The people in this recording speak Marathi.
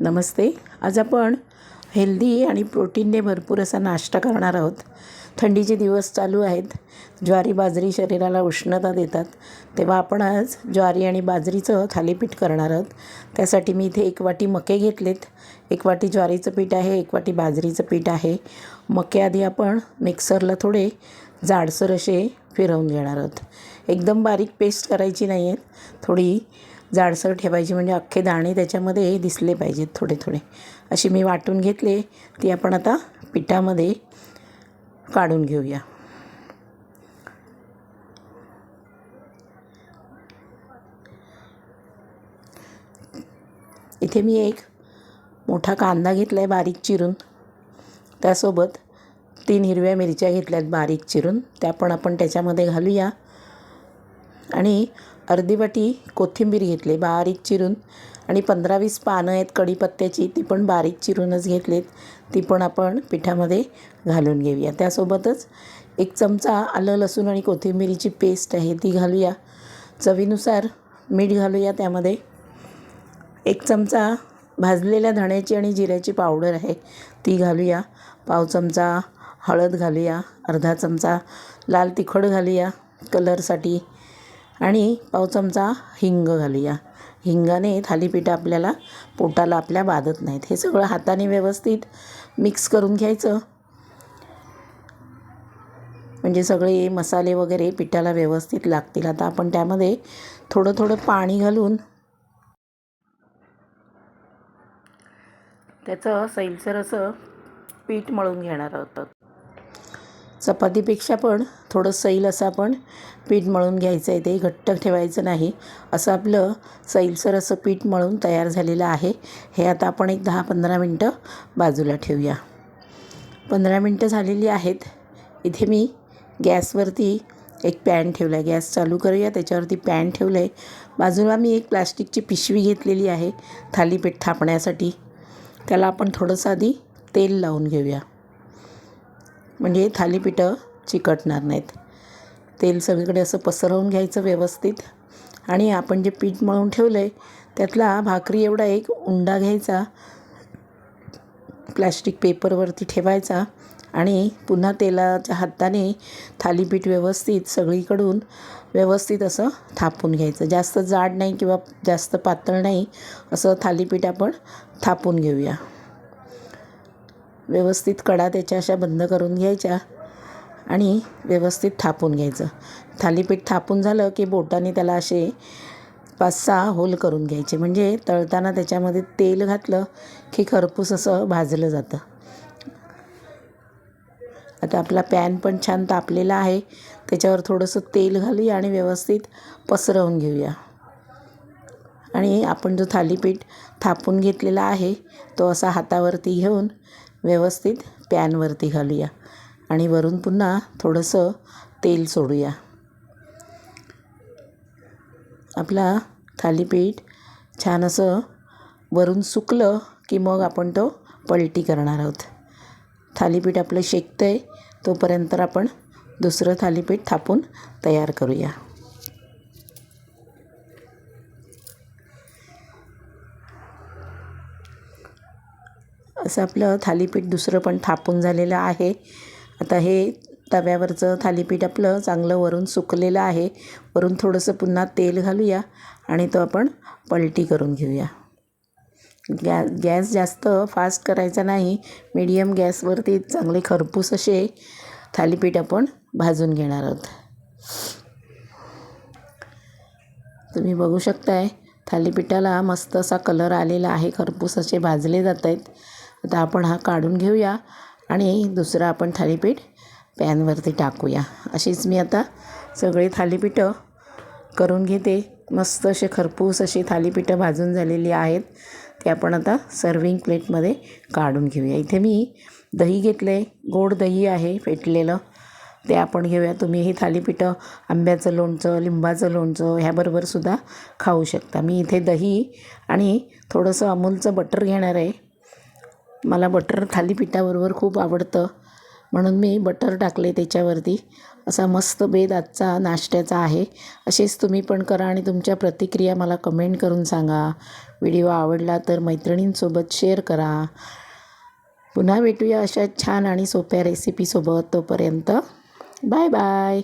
नमस्ते. आज आपण हेल्दी आणि प्रोटीनने भरपूर असा नाश्ता करणार आहोत. थंडीचे दिवस चालू आहेत. ज्वारी बाजरी शरीराला उष्णता देतात. तेव्हा आपण आज ज्वारी आणि बाजरीचं थालीपीठ करणार आहोत. त्यासाठी मी इथे एक वाटी मके घेतलेत. एक वाटी ज्वारीचं पीठ आहे एक वाटी बाजरीचं पीठ आहे. मके आधी आपण मिक्सरला थोडे जाडसर असे फिरवून घेणार आहोत. एकदम बारीक पेस्ट करायची नाही आहेत थोडी जाडसर ठेवायची म्हणजे अख्खे दाणे त्याच्यामध्ये दिसले पाहिजेत थोडे थोडे. अशी मी वाटून घेतले ती आपण आता पिठामध्ये काढून घेऊया. इथे मी एक मोठा कांदा घेतला आहे बारीक चिरून. त्यासोबत तीन हिरव्या मिरच्या घेतल्यात बारीक चिरून. त्या पण आपण त्याच्यामध्ये घालूया. आणि अर्धी वाटी कोथिंबीर घेतली बारीक चिरून. आणि पंधरा वीस पानं आहेत कढीपत्त्याची ती पण बारीक चिरूनच घेतलीत. ती पण आपण पिठामध्ये घालून घेऊया. त्यासोबतच एक चमचा आलं लसूण आणि कोथिंबिरीची पेस्ट आहे ती घालूया. चवीनुसार मीठ घालूया त्यामध्ये. एक चमचा भाजलेल्या धण्याची आणि जिऱ्याची पावडर आहे ती घालूया. पाव चमचा हळद घालूया अर्धा चमचा लाल तिखट घालूया. कलरसाठी आणि पाव चमचा हिंग घालूया. हिंगाने थालीपीठ आपल्याला पोटाला आपल्या बाधत नाहीत. हे सगळं हाताने व्यवस्थित मिक्स करून घ्यायचं. म्हणजे सगळे मसाले वगैरे पिठाला व्यवस्थित लागतील. आता आपण त्यामध्ये थोडं थोडं पाणी घालून त्याचं सैलसर असं पीठ मळून घेणार आहोत. चपातीपेक्षा पण थोडं सैल असं आपण पीठ मळून घ्यायचं आहे ते घट्ट ठेवायचं नाही. असं आपलं सैलसर असं पीठ मळून तयार झालेलं आहे. हे आता आपण एक दहा पंधरा मिनटं बाजूला ठेवूया. पंधरा मिनटं झालेली आहेत. इथे मी गॅसवरती एक पॅन ठेवला आहे गॅस चालू करूया. त्याच्यावरती पॅन ठेवलं आहे बाजूला मी एक प्लास्टिकची पिशवी घेतलेली आहे थालीपीठ थापण्यासाठी. त्याला आपण थोडंसं आधी तेल लावून घेऊया. म्हणजे थालीपीठं चिकटणार नाहीत. तेल सगळीकडे असं पसरवून घ्यायचं व्यवस्थित. आणि आपण जे पीठ मळून ठेवलं आहे त्यातला भाकरी एवढा एक उंडा घ्यायचा प्लॅस्टिक पेपरवरती ठेवायचा आणि पुन्हा तेलाच्या हाताने थालीपीठ व्यवस्थित सगळीकडून व्यवस्थित असं थापून घ्यायचं. जास्त जाड नाही किंवा जास्त पातळ नाही असं थालीपीठ आपण थापून घेऊया. व्यवस्थित कडा त्याच्या अशा बंद करून घ्यायच्या आणि व्यवस्थित थापून घ्यायचं. थालीपीठ थापून झालं की बोटाने त्याला असे पाच सहा होल करून घ्यायचे. म्हणजे तळताना त्याच्यामध्ये तेल घातलं की खरपूस असं भाजलं जातं. आता आपला पॅन पण छान तापलेला आहे. त्याच्यावर थोडंसं तेल घालूया आणि व्यवस्थित पसरवून घेऊया. आणि आपण जो थालीपीठ थापून घेतलेला आहे तो असा हातावरती घेऊन व्यवस्थित पॅनवरती घालूया. आणि वरून पुन्हा थोडंसं तेल सोडूया. आपला थालीपीठ छान असं वरून सुकलं की मग आपण तो पलटी करणार आहोत. थालीपीठ आपलं शेकतं आहे तोपर्यंत आपण दुसरं थालीपीठ थापून तयार करूया. असं आपलं थालीपीठ दुसरं पण थापून झालेलं आहे. आता हे तव्यावरचं थालीपीठ आपलं चांगलं वरून सुकलेलं आहे. वरून थोडंसं पुन्हा तेल घालूया आणि तो आपण पलटी करून घेऊया. गॅ गॅस जास्त फास्ट करायचा नाही. मीडियम गॅसवरती चांगले खरपूस असे थालीपीठ आपण भाजून घेणार आहोत. तुम्ही बघू शकताय थालीपीठाला मस्त असा कलर आलेला आहे. खरपूस असे भाजले जात आहेत आता आपण हा काढून घेऊया आणि दुसरा आपण थालीपीठ पॅनवरती टाकूया. अशीच मी आता सगळी थालीपीठं करून घेते. मस्त असे खरपूस अशी थालीपीठं भाजून झालेली आहेत. ते आपण आता सर्विंग प्लेटमध्ये काढून घेऊया. इथे मी दही घेतलं आहे गोड दही आहे फेटलेलं. ते आपण घेऊया. तुम्ही ही थालीपीठं आंब्याचं लोणचं लिंबाचं लोणचं ह्याबरोबरसुद्धा खाऊ शकता. मी इथे दही आणि थोडंसं अमूलचं बटर घेणार आहे. मला बटर थालीपीठाबरोबर खूप आवडतं. म्हणून मी बटर टाकले त्याच्यावरती. असा मस्त बेद आजचा नाश्त्याचा आहे. असेच तुम्ही पण करा आणि तुमच्या प्रतिक्रिया मला कमेंट करून सांगा. व्हिडिओ आवडला तर मैत्रिणींसोबत शेअर करा. पुन्हा भेटूया अशा छान आणि सोप्या रेसिपीसोबत तोपर्यंत. Bye bye